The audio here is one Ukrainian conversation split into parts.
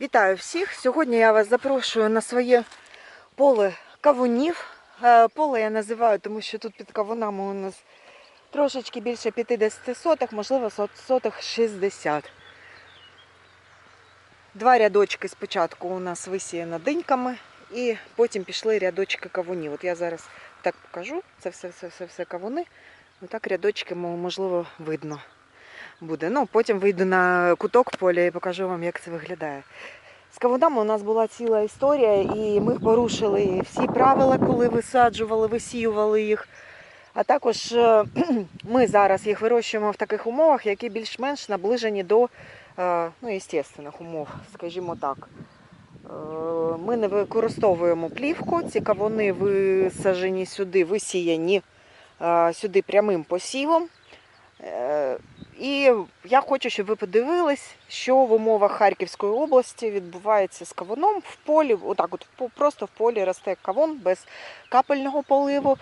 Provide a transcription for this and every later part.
Вітаю всіх! Сьогодні я вас запрошую на своє поле кавунів. Е, Поле я називаю, тому що тут під кавунами у нас трошечки більше 50 соток, можливо, соток 60. Два рядочки спочатку у нас висіяно диньками, і потім пішли рядочки кавунів. От я зараз так покажу. Це все, все, все, все кавуни. Отак рядочки, можливо, видно буде. Ну, потім вийду на куток поля і покажу вам, як це виглядає. З кавунами у нас була ціла історія, і ми порушили всі правила, коли висаджували, висіювали їх. А також е, ми зараз їх вирощуємо в таких умовах, які більш-менш наближені до е, ну, естественних умов, скажімо так. Е, Ми не використовуємо плівку, ці кавуни висаджені сюди, висіяні сюди прямим посівом. І я хочу, щоб ви подивились, що в умовах Харківської області відбувається з кавуном в полі. Отак, от просто в полі росте кавун без капельного поливу.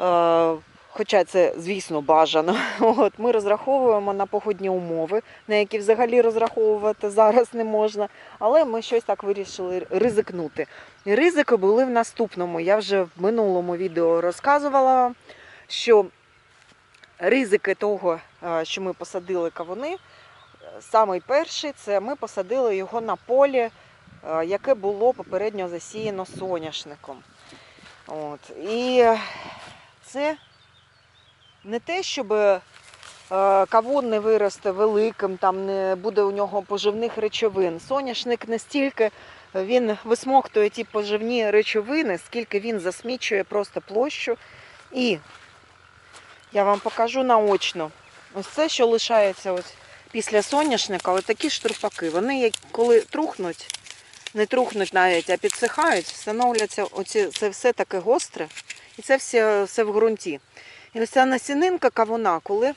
Е, Хоча це, звісно, бажано. От, ми розраховуємо на погодні умови, на які взагалі розраховувати зараз не можна. Але ми щось так вирішили ризикнути. Ризики були в наступному. Я вже в минулому відео розказувала вам, що ризики того, е, що ми посадили кавуни, е, самий перший це ми посадили його на полі, е, яке було попередньо засіяно соняшником. От. І це не те, щоб кавун не виросте великим, там не буде у нього поживних речовин. Соняшник настільки він висмоктує ті поживні речовини, скільки він засмічує просто площу. І я вам покажу наочно. Ось це, що лишається ось після соняшника, ось такі штурпаки. Вони, коли трухнуть, не трухнуть навіть, а підсихають, становляться оці, це все таке гостре, і це все, все в ґрунті. І ось ця насінинка кавуна, коли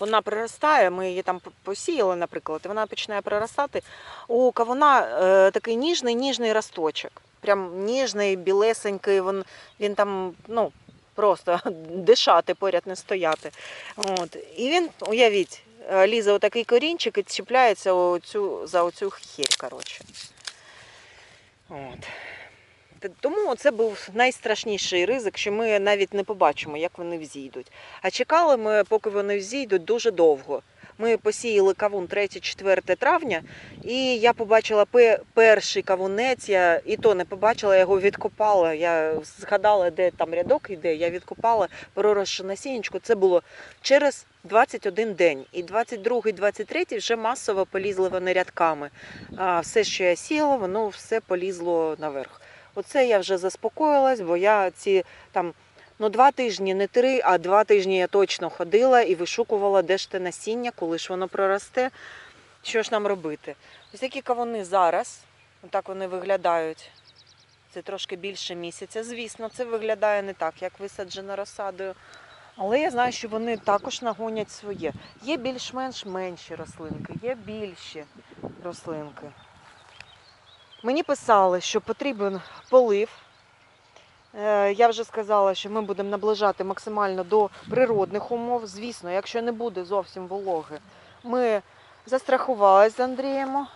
вона проростає, ми її там посіяли, наприклад, і вона починає проростати. У кавуна е, такий ніжний, ніжний росточок. Прям ніжний, білесенький, він, він там, ну, просто дишати поряд не стояти. От. І він, уявіть, е, лізе отакий корінчик і чіпляється оцю, за оцю хірь, коротше. От. Тому це був найстрашніший ризик, що ми навіть не побачимо, як вони взійдуть. А чекали ми, поки вони взійдуть, дуже довго. Ми посіяли кавун 3-4 травня, і я побачила перший кавунець, я і то не побачила, я його відкопала. Я згадала, де там рядок йде, я відкопала проросше насіннячко. Це було через 21 день. І 22-й, 23-й вже масово полізли вони рядками. А все, що я сіяла, воно все полізло наверх. Оце я вже заспокоїлась, бо я ці там ну два тижні, не три, а два тижні я точно ходила і вишукувала, де ж те насіння, коли ж воно проросте. Що ж нам робити? Ось які кавуни зараз, отак вони виглядають. Це трошки більше місяця. Звісно, це виглядає не так, як висаджено розсадою. Але я знаю, що вони також нагонять своє. Є більш-менш менші рослинки, є більші рослинки. Мені писали, що потрібен полив. Е, Я вже сказала, що ми будемо наближати максимально до природних умов. Звісно, якщо не буде зовсім вологи, ми застрахувалися з Андрієм,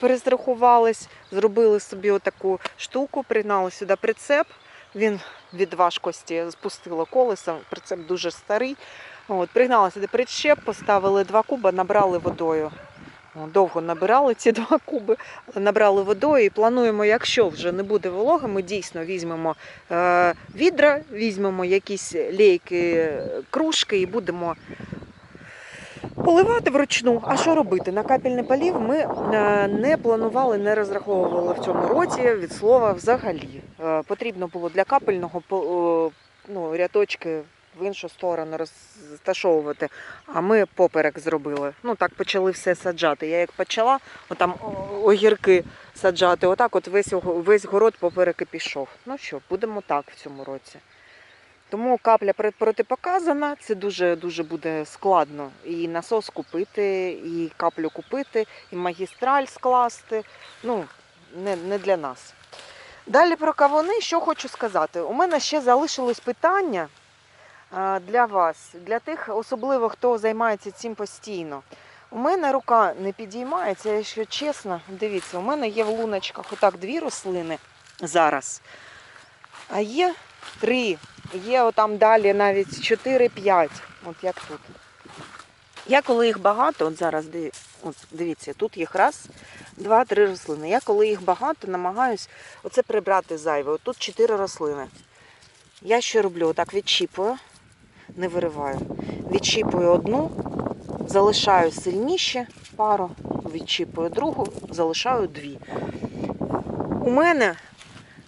перестрахувались, зробили собі отаку штуку, пригнали сюди прицеп. Він від важкості спустило колесо, прицеп дуже старий. От, пригнали сюди причеп, поставили два куба, набрали водою. О, Довго набирали ці два куби, набрали водою і плануємо, якщо вже не буде вологи, ми дійсно візьмемо е, відра, візьмемо якісь лейки, кружки і будемо поливати вручну. А що робити? На капельний полів ми е, не планували, не розраховували в цьому році від слова взагалі. Е, Потрібно було для капельного ну, рядочки в іншу сторону розташовувати. А ми поперек зробили. Ну так почали все саджати. Я як почала, отам огірки саджати, отак от весь, весь город поперек і пішов. Ну що, будемо так в цьому році. Тому капля протипоказана, це дуже дуже буде складно. І насос купити, і каплю купити, і магістраль скласти. Ну, не, не для нас. Далі про кавуни, що хочу сказати. У мене ще залишилось питання для вас, для тих, особливо хто займається цим постійно. У мене рука не підіймається, якщо чесно, дивіться, у мене є в луночках отак дві рослини зараз. А є три. Є отам далі навіть 4-5. От як тут. Я коли їх багато, от зараз дивіться, тут їх раз, два, три рослини. Я коли їх багато, намагаюсь оце прибрати зайве. От тут чотири рослини. Я що роблю? Отак відчіпую, не вириваю. Відчіпую одну, залишаю сильніше пару, відчіпую другу, залишаю дві. У мене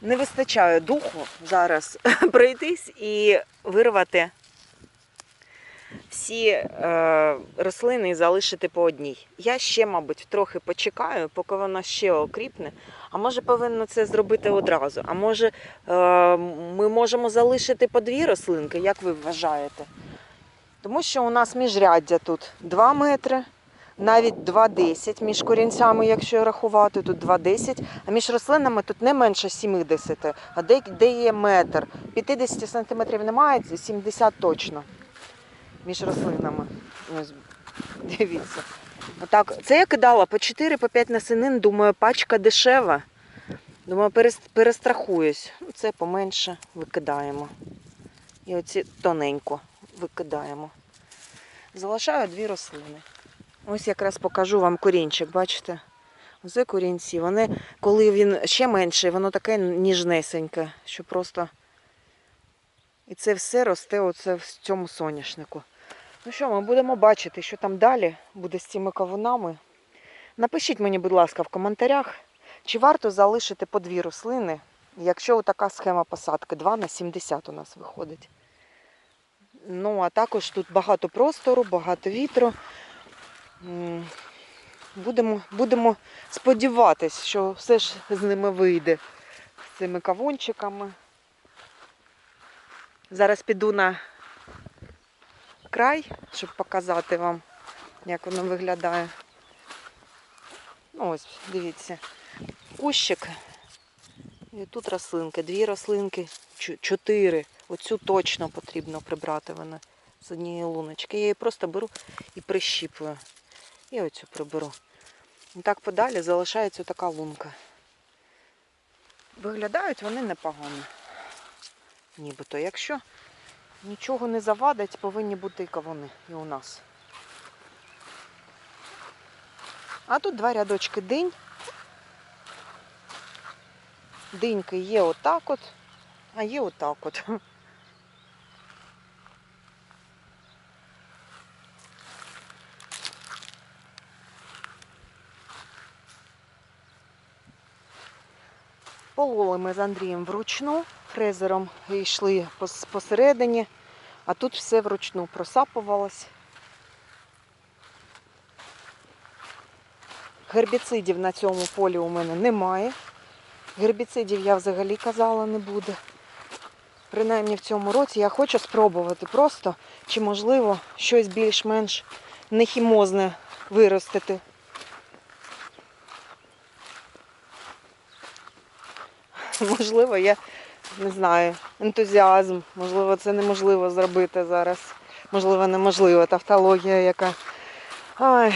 не вистачає духу зараз пройтись і вирвати всі е, рослини і залишити по одній. Я ще, мабуть, трохи почекаю, поки вона ще окріпне. А може повинно це зробити одразу. А може е, ми можемо залишити по дві рослинки, як ви вважаєте? Тому що у нас міжряддя тут 2 метри, навіть 2,10 між корінцями, якщо рахувати, тут 2,10, а між рослинами тут не менше 70, а де, де є метр. 50 сантиметрів немає, 70 точно між рослинами. Ось, дивіться. Отак. Це я кидала по 4 по 5 насінин, думаю, пачка дешева. Думаю, перестрахуюсь. Ну, Це поменше викидаємо. І оці тоненько викидаємо. Залишаю дві рослини. Ось якраз покажу вам корінчик, бачите? Оце корінці. Вони, коли він ще менший, воно таке ніжнесеньке, що просто. І це все росте оце в цьому соняшнику. Ну що, ми будемо бачити, що там далі буде з цими кавунами. Напишіть мені, будь ласка, в коментарях, чи варто залишити по дві рослини, якщо така схема посадки 2 на 70 у нас виходить. Ну, а також тут багато простору, багато вітру. Будемо, будемо сподіватись, що все ж з ними вийде. З цими кавунчиками. Зараз піду на край, щоб показати вам, як воно виглядає. Ну ось, дивіться, кущик. І тут рослинки, дві рослинки, чотири. Оцю точно потрібно прибрати вона з однієї луночки. Я її просто беру і прищіпую. І оцю приберу. І так подалі залишається така лунка. Виглядають вони непогано. Нібито, якщо нічого не завадить, повинні бути кавуни і у нас. А тут два рядочки динь. Диньки є отак от, а є отак от. Пололи ми з Андрієм вручну, фрезером йшли пос- посередині, а тут все вручну просапувалось. Гербіцидів на цьому полі у мене немає. Гербіцидів я взагалі казала не буде. Принаймні в цьому році я хочу спробувати просто, чи можливо щось більш-менш нехімозне виростити. Можливо, я не знаю, ентузіазм. Можливо, це неможливо зробити зараз. Можливо, неможливо. Тавтологія яка. Ой.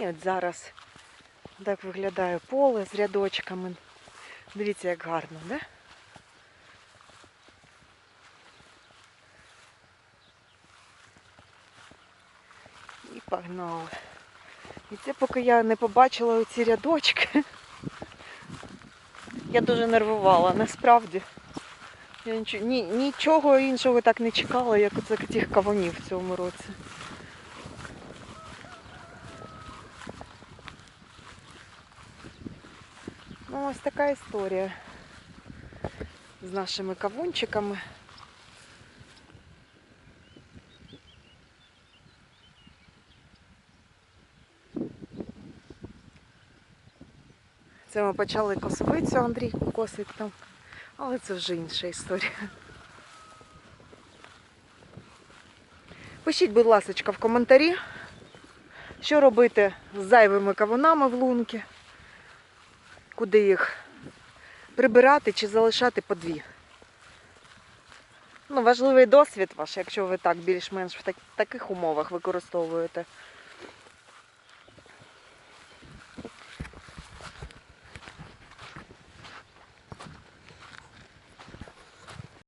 І от зараз так виглядає поле з рядочками. Дивіться, як гарно, да? І погнали. І це поки я не побачила оці рядочки. Я дуже нервувала, насправді. Я нічого, ні, нічого іншого так не чекала, як оце тих кавунів в цьому році. Ну, ось така історія з нашими кавунчиками. Це ми почали косовицю, Андрій косить там, але це вже інша історія. Пишіть, будь ласка, в коментарі, Що робити з зайвими кавунами в лунки? Куди їх прибирати чи залишати по дві? Ну, важливий досвід ваш, якщо ви так більш-менш в таких умовах використовуєте.